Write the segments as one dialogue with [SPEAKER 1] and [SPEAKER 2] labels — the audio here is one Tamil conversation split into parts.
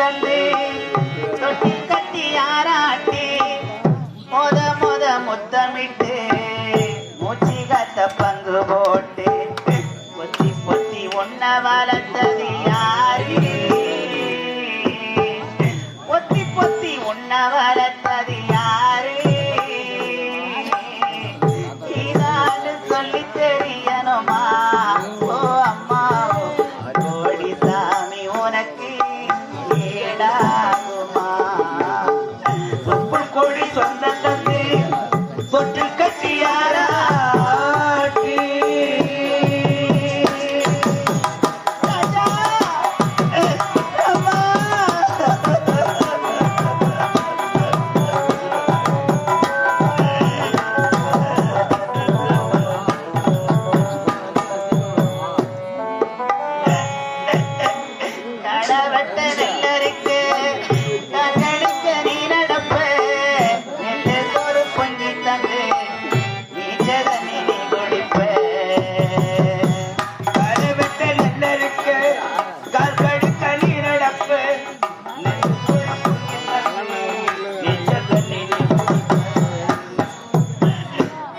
[SPEAKER 1] தந்து. தொட்டி கட்டி ஆராட்டி. முத முத முத்தமிட்டு. மூச்சி கத்த பங்கு போட்டு. பொத்தி பொத்தி உன்ன வளர்த்தது யாரு? பொத்தி பொத்தி உன்ன வளர்த்தது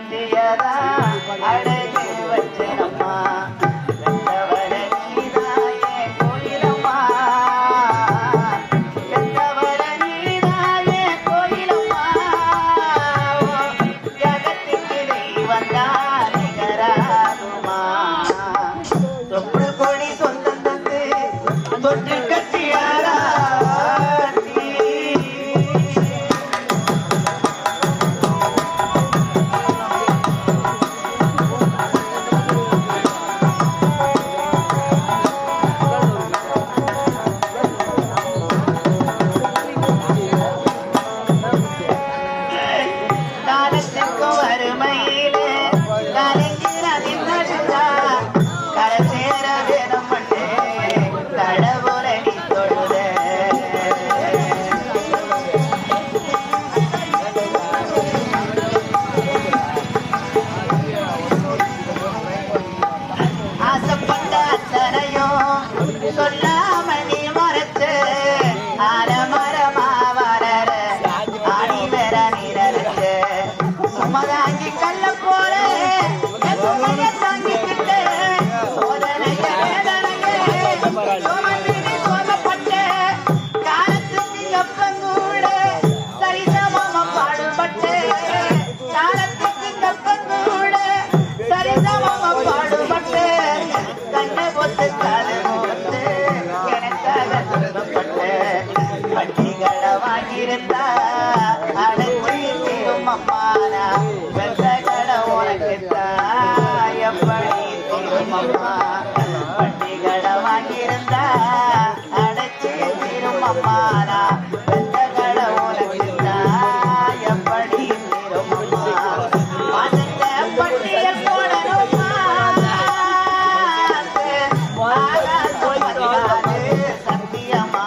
[SPEAKER 1] ಕಟ್ಟಿಯದ சொல்லாமணி மறைச்சு அர மரமா வரற அடி வேற சுமதாங்கி கல்ல போற மம்மானா வெத்த கடை உனக்கு தாயப்படி திருமம்மா பட்டி கடை வாங்கியிருந்தா அடைச்சி திருமம்மானா வெத்த கடை உனக்கு தாயப்படி திருமம்மா மனத்தை பட்டியல் போடணுமா சத்தியமா